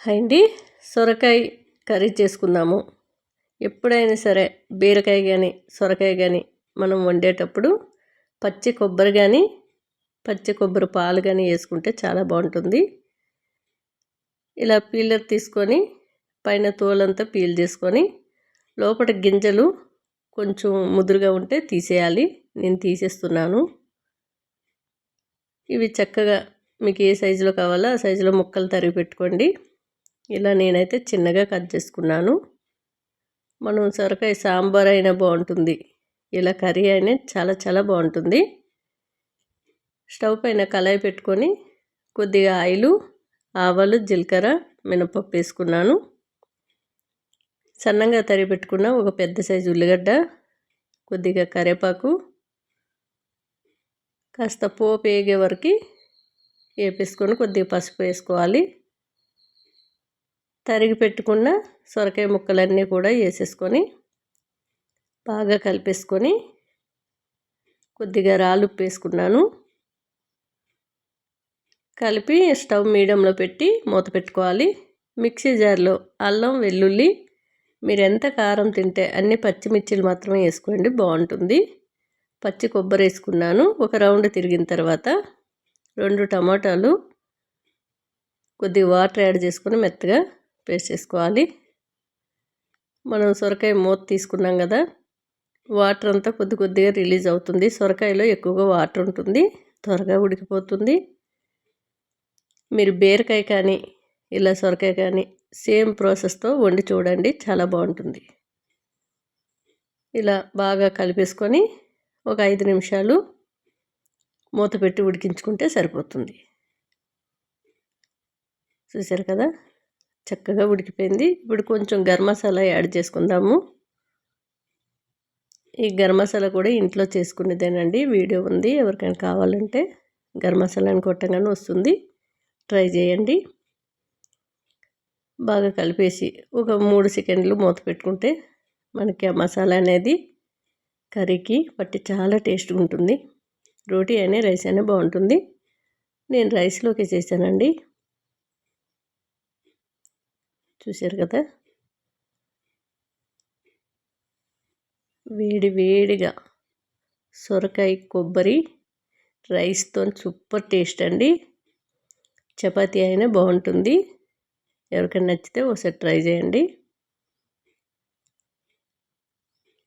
అండి సొరకాయ కర్రీ చేసుకుందాము. ఎప్పుడైనా సరే బీరకాయ కానీ సొరకాయ కానీ మనం వండేటప్పుడు పచ్చి కొబ్బరి కానీ పచ్చి కొబ్బరి పాలు కానీ వేసుకుంటే చాలా బాగుంటుంది. ఇలా పీలర్ తీసుకొని పైన తోలంతా పీల్ చేసుకొని లోపల గింజలు కొంచెం ముదురుగా ఉంటే తీసేయాలి. నేను తీసేస్తున్నాను. ఇవి చక్కగా మీకు ఏ సైజులో కావాలో ఆ సైజులో ముక్కలు తరిగి పెట్టుకోండి. ఇలా నేనైతే చిన్నగా కట్ చేసుకున్నాను. మనం సొరకాయ సాంబార్ అయినా బాగుంటుంది. ఇలా కర్రీ అయినా చాలా చాలా బాగుంటుంది. స్టవ్ పైన కళాయి పెట్టుకొని కొద్దిగా ఆయిలు ఆవాలు జీలకర్ర మినపప్పు వేసుకున్నాను. సన్నంగా తరి పెట్టుకున్న ఒక పెద్ద సైజు ఉల్లిగడ్డ కొద్దిగా కరివేపాకు కాస్త పోపు వేగే వరకు వేపేసుకొని కొద్దిగా పసుపు వేసుకోవాలి. తరిగి పెట్టుకున్న సొరకాయ ముక్కలన్నీ కూడా వేసేసుకొని బాగా కలిపేసుకొని కొద్దిగా రాలుప్పు వేసుకున్నాను కలిపి స్టవ్ మీడియంలో పెట్టి మూత పెట్టుకోవాలి. మిక్సీ జార్లో అల్లం వెల్లుల్లి మీరు ఎంత కారం తింటే అన్ని పచ్చిమిర్చిలు మాత్రమే వేసుకోండి బాగుంటుంది. పచ్చి కొబ్బరి వేసుకున్నాను. ఒక రౌండ్ తిరిగిన తర్వాత రెండు టమాటాలు కొద్దిగా వాటర్ యాడ్ చేసుకొని మెత్తగా పేస్ట్ చేసుకోవాలి. మనం సొరకాయ మూత తీసుకున్నాం కదా వాటర్ అంతా కొద్ది కొద్దిగా రిలీజ్ అవుతుంది. సొరకాయలో ఎక్కువగా వాటర్ ఉంటుంది. త్వరగా ఉడికిపోతుంది. మీరు బీరకాయ కానీ ఇలా సొరకాయ కానీ సేమ్ ప్రాసెస్తో వండి చూడండి. చాలా బాగుంటుంది. ఇలా బాగా కలిపేసుకొని ఒక ఐదు నిమిషాలు మూత పెట్టి ఉడికించుకుంటే సరిపోతుంది. చూసారు కదా? చక్కగా ఉడికిపోయింది. ఇప్పుడు కొంచెం గరం మసాలా యాడ్ చేసుకుందాము. ఈ గరం మసాలా కూడా ఇంట్లో చేసుకునేదేనండి. వీడియో ఉంది. ఎవరికైనా కావాలంటే గరం మసాలాని కొట్టగానే వస్తుంది. ట్రై చేయండి. బాగా కలిపేసి ఒక మూడు సెకండ్లు మూత పెట్టుకుంటే మనకి ఆ మసాలా అనేది కర్రీకి పట్టి చాలా టేస్ట్గా ఉంటుంది. రోటీ అయినా రైస్ అయినా బాగుంటుంది. నేను రైస్లోకి చేశానండి. చూశారు కదా? వేడి వేడిగా సొరకాయ కొబ్బరి రైస్తో సూపర్ టేస్ట్ అండి. చపాతీ అయినా బాగుంటుంది. ఎవరికైనా నచ్చితే ఒకసారి ట్రై చేయండి.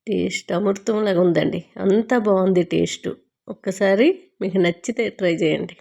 టేస్ట్ అమృతంలాగా ఉందండి. అంత బాగుంది టేస్ట్. ఒక్కసారి మీకు నచ్చితే ట్రై చేయండి.